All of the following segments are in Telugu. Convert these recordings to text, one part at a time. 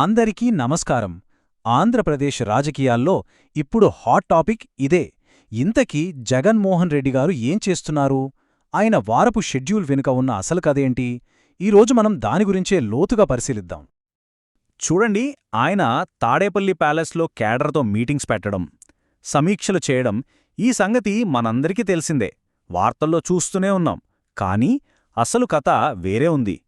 అందరికీ నమస్కారం. ఆంధ్రప్రదేశ్ రాజకీయాల్లో ఇప్పుడు హాట్ టాపిక్ ఇదే. ఇంతకీ జగన్మోహన్ రెడ్డి గారు ఏం చేస్తున్నారు? ఆయన వారపు షెడ్యూల్ వెనుక ఉన్న అసలు కథేంటి ఈరోజు మనం దాని గురించే లోతుగా పరిశీలిద్దాం. చూడండి ఆయన తాడేపల్లి ప్యాలెస్లో క్యాడర్తో మీటింగ్స్ పెట్టడం సమీక్షలు చేయడం ఈ సంగతి మనందరికీ తెలిసిందే. వార్తల్లో చూస్తూనే ఉన్నాం. కానీ అసలు కథ వేరే ఉంది.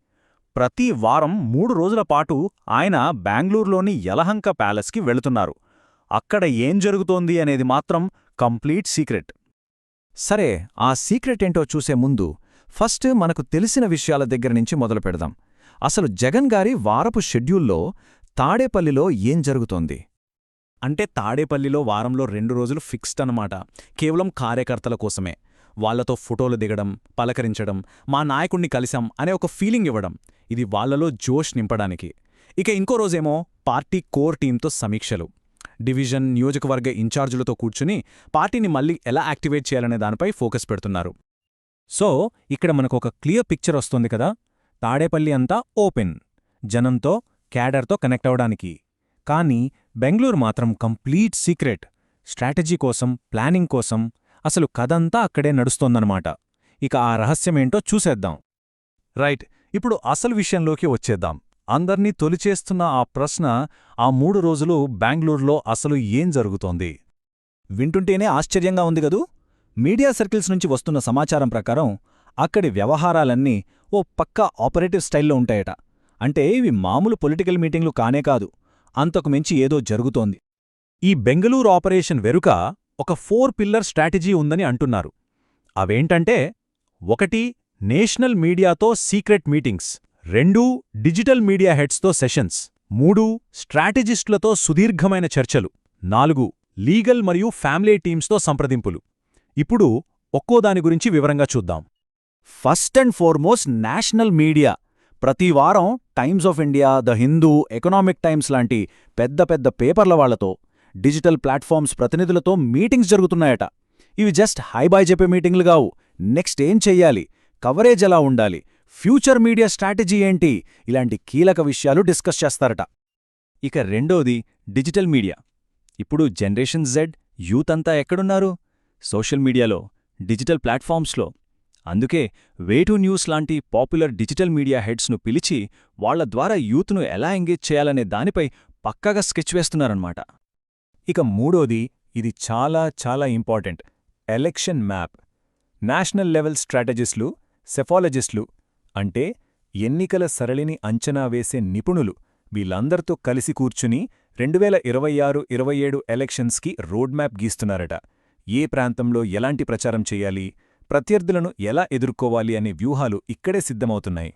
ప్రతి వారం మూడు రోజుల పాటు ఆయన బెంగళూరులోని యలహంక ప్యాలెస్కి వెళుతున్నారు. అక్కడ ఏం జరుగుతోంది అనేది మాత్రం కంప్లీట్ సీక్రెట్. సరే ఆ సీక్రెట్ ఏంటో చూసే ముందు ఫస్ట్ మనకు తెలిసిన విషయాల దగ్గర నుంచి మొదలు పెడదాం. అసలు జగన్ గారి వారపు షెడ్యూల్లో తాడేపల్లిలో ఏం జరుగుతోంది? అంటే తాడేపల్లిలో వారంలో రెండు రోజులు ఫిక్స్డ్ అన్నమాట. కేవలం కార్యకర్తల కోసమే. వాళ్ళతో ఫోటోలు దిగడం పలకరించడం మా నాయకుణ్ణి కలిశాం అనే ఒక ఫీలింగ్ ఇవ్వడం. ఇది వాళ్ళలో జోష్ నింపడానికి. ఇక ఇంకో రోజేమో పార్టీ కోర్ టీంతో సమీక్షలు. డివిజన్ నియోజకవర్గ ఇన్ఛార్జులతో కూర్చుని పార్టీని మళ్ళీ ఎలా యాక్టివేట్ చేయాలనే దానిపై ఫోకస్ పెడుతున్నారు. సో ఇక్కడ మనకు ఒక క్లియర్ పిక్చర్ వస్తుంది కదా? తాడేపల్లి అంతా ఓపెన్. జనంతో క్యాడర్తో కనెక్ట్ అవడానికి. కానీ బెంగళూరు మాత్రం కంప్లీట్ సీక్రెట్. స్ట్రాటజీ కోసం ప్లానింగ్ కోసం అసలు కథంతా అక్కడే నడుస్తోందనమాట ఇక ఆ రహస్యమేంటో చూసేద్దాం. రైట్ ఇప్పుడు అసలు విషయంలోకి వచ్చేద్దాం. అందర్నీ తొలిచేస్తున్న ఆ ప్రశ్న ఆ మూడు రోజులు బెంగళూరులో అసలు ఏం జరుగుతోంది? వింటుంటేనే ఆశ్చర్యంగా ఉంది గదూ మీడియా సర్కిల్స్ నుంచి వస్తున్న సమాచారం ప్రకారం అక్కడి వ్యవహారాలన్నీ ఓ పక్కా ఆపరేటివ్ స్టైల్లో ఉంటాయట. అంటే ఇవి మామూలు పొలిటికల్ మీటింగ్లు కానే కాదు. అంతకు మించి ఏదో జరుగుతోంది. ఈ బెంగళూరు ఆపరేషన్ వెరుక ఒక ఫోర్ పిల్లర్ స్ట్రాటజీ ఉందని అంటున్నారు. అవేంటంటే ఒకటి నేషనల్ మీడియాతో సీక్రెట్ మీటింగ్స్ రెండు డిజిటల్ మీడియా హెడ్స్తో సెషన్స్ మూడు స్ట్రాటజిస్టులతో సుదీర్ఘమైన చర్చలు నాలుగు లీగల్ మరియు ఫ్యామిలీ టీమ్స్తో సంప్రదింపులు. ఇప్పుడు ఒక్కోదాని గురించి వివరంగా చూద్దాం. First and foremost national media. ప్రతి వారం Times of India the Hindu Economic Times లాంటి పెద్ద పెద్ద పేపర్ల వాళ్ళతో డిజిటల్ ప్లాట్ఫామ్స్ ప్రతినిధులతో మీటింగ్స్ జరుగుతున్నాయట. ఇవి జస్ట్ హైబాయ్ చెప్పే మీటింగ్లు కావు. నెక్స్ట్ ఏం చెయ్యాలి? కవరేజ్ ఎలా ఉండాలి? ఫ్యూచర్ మీడియా స్ట్రాటజీ ఏంటి? ఇలాంటి కీలక విషయాలు డిస్కస్ చేస్తారట. ఇక రెండోది డిజిటల్ మీడియా. ఇప్పుడు జనరేషన్ జెడ్ యూత్ అంతా ఎక్కడున్నారు? సోషల్ మీడియాలో డిజిటల్ ప్లాట్ఫామ్స్లో. అందుకే వేటు న్యూస్ లాంటి పాపులర్ డిజిటల్ మీడియా హెడ్స్ను పిలిచి వాళ్ళ ద్వారా యూత్ను ఎలా ఎంగేజ్ చేయాలనే దానిపై పక్కాగా స్కెచ్ వేస్తున్నారన్నమాట. ఇక మూడోది ఇది చాలా చాలా important election map. National level స్ట్రాటజిస్టులు సెఫాలజిస్టులు అంటే ఎన్నికల సరళిని అంచనా వేసే నిపుణులు వీళ్ళందరితో కలిసి కూర్చుని రెండువేల ఇరవై ఆరు ఇరవై ఏడు ఎలక్షన్స్కి రోడ్ మ్యాప్ గీస్తున్నారట. ఏ ప్రాంతంలో ఎలాంటి ప్రచారం చేయాలి ప్రత్యర్థులను ఎలా ఎదుర్కోవాలి అనే వ్యూహాలు ఇక్కడే సిద్ధమవుతున్నాయి.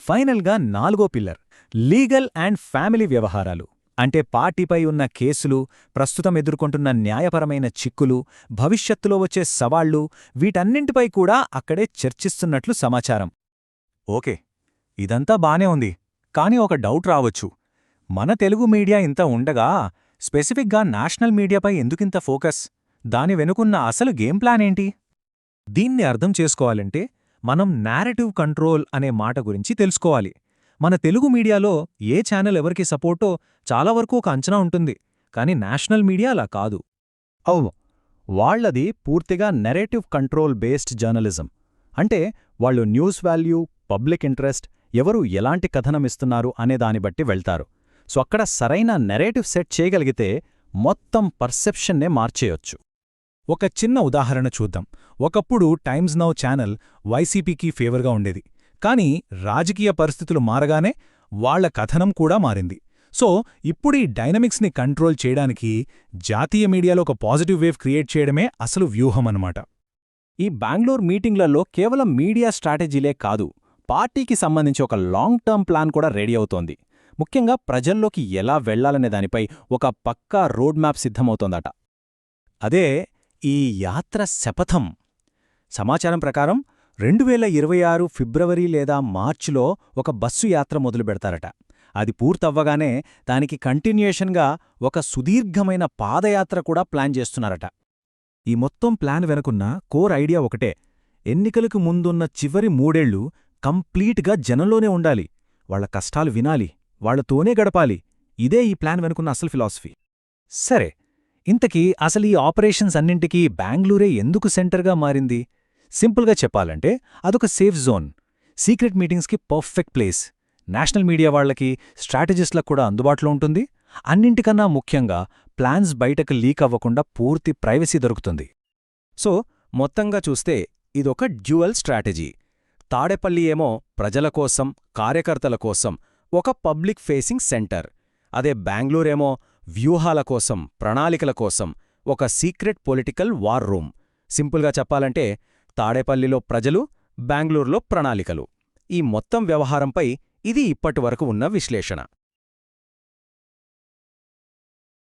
ఫైనల్గా నాలుగో పిల్లర్ లీగల్ అండ్ ఫ్యామిలీ వ్యవహారాలు. అంటే పార్టీపై ఉన్న కేసులు ప్రస్తుతం ఎదుర్కొంటున్న న్యాయపరమైన చిక్కులు భవిష్యత్తులో వచ్చే సవాళ్ళు వీటన్నింటిపై కూడా అక్కడే చర్చిస్తున్నట్లు సమాచారం. ఓకే ఇదంతా బానే ఉంది. కాని ఒక డౌట్ రావచ్చు. మన తెలుగు మీడియా ఇంత ఉండగా స్పెసిఫిక్గా నేషనల్ మీడియాపై ఎందుకింత ఫోకస్? దాని వెనుకున్న అసలు గేమ్ ప్లాన్ ఏంటి? దీన్ని అర్థం చేసుకోవాలంటే మనం నేరేటివ్ కంట్రోల్ అనే మాట గురించి తెలుసుకోవాలి. మన తెలుగు మీడియాలో ఏ ఛానల్ ఎవరికి సపోర్టో చాలా వరకు ఒక అంచనా ఉంటుంది కానీ నేషనల్ మీడియా అలా కాదు. అవు వాళ్ళది పూర్తిగా నెరేటివ్ కంట్రోల్ బేస్డ్ జర్నలిజం అంటే వాళ్ళు న్యూస్ వాల్యూ పబ్లిక్ ఇంట్రెస్ట్ ఎవరు ఎలాంటి కథనమిస్తున్నారు అనే దాన్ని బట్టి వెళ్తారు. సో అక్కడ సరైన నెరేటివ్ సెట్ చేయగలిగితే మొత్తం పర్సెప్షన్నే మార్చేయొచ్చు. ఒక చిన్న ఉదాహరణ చూద్దాం. ఒకప్పుడు టైమ్స్ నౌ ఛానల్ వైసీపీకి ఫేవర్గా ఉండేది. కానీ రాజకీయ పరిస్థితులు మారగానే వాళ్ళ కథనం కూడా మారింది. సో ఇప్పుడు ఈ డైనమిక్స్ని కంట్రోల్ చేయడానికి జాతీయ మీడియాలో ఒక పాజిటివ్ వేవ్ క్రియేట్ చేయడమే అసలు వ్యూహమన్నమాట. ఈ బెంగళూరు మీటింగ్లలో కేవలం మీడియా స్ట్రాటజీలే కాదు పార్టీకి సంబంధించి ఒక లాంగ్ టర్మ్ ప్లాన్ కూడా రెడీ అవుతోంది. ముఖ్యంగా ప్రజల్లోకి ఎలా వెళ్ళాలనే దానిపై ఒక పక్కా రోడ్ మ్యాప్ సిద్ధమవుతోందట. అదే ఈ యాత్ర శపథం. సమాచారం ప్రకారం రెండు వేల ఇరవై ఆరు ఫిబ్రవరి లేదా మార్చిలో ఒక బస్సు యాత్ర మొదలు పెడతారట. అది పూర్తవ్వగానే దానికి కంటిన్యూషన్గా ఒక సుదీర్ఘమైన పాదయాత్ర కూడా ప్లాన్ చేస్తున్నారట. ఈ మొత్తం ప్లాన్ వెనుకున్న కోర్ ఐడియా ఒకటే. ఎన్నికలకు ముందున్న చివరి మూడేళ్ళు కంప్లీట్గా జనంలోనే ఉండాలి. వాళ్ళ కష్టాలు వినాలి. వాళ్ళతోనే గడపాలి. ఇదే ఈ ప్లాన్ వెనుకున్న అసలు ఫిలాసఫీ. సరే ఇంతకీ అసలు ఈ ఆపరేషన్స్ అన్నింటికీ బెంగళూరే ఎందుకు సెంటర్గా మారింది? సింపుల్గా చెప్పాలంటే అదొక సేఫ్ జోన్. సీక్రెట్ మీటింగ్స్కి పర్ఫెక్ట్ ప్లేస్. నేషనల్ మీడియా వాళ్ళకి స్ట్రాటజిస్ట్లకు కూడా అందుబాటులో ఉంటుంది. అన్నింటికన్నా ముఖ్యంగా ప్లాన్స్ బయటకు లీక్ అవ్వకుండా పూర్తి ప్రైవసీ దొరుకుతుంది. సో మొత్తంగా చూస్తే ఇదొక డ్యూయల్ స్ట్రాటజీ. తాడేపల్లి ఏమో ప్రజల కోసం కార్యకర్తల కోసం ఒక పబ్లిక్ ఫేసింగ్ సెంటర్. అదే బెంగళూరేమో వ్యూహాల కోసం ప్రణాళికల కోసం ఒక సీక్రెట్ పొలిటికల్ వార్ రూమ్. సింపుల్గా చెప్పాలంటే తాడేపల్లిలో ప్రజలు బెంగళూరులో ప్రణాళికలు. ఈ మొత్తం వ్యవహారంపై ఇది ఇప్పటివరకు ఉన్న విశ్లేషణ.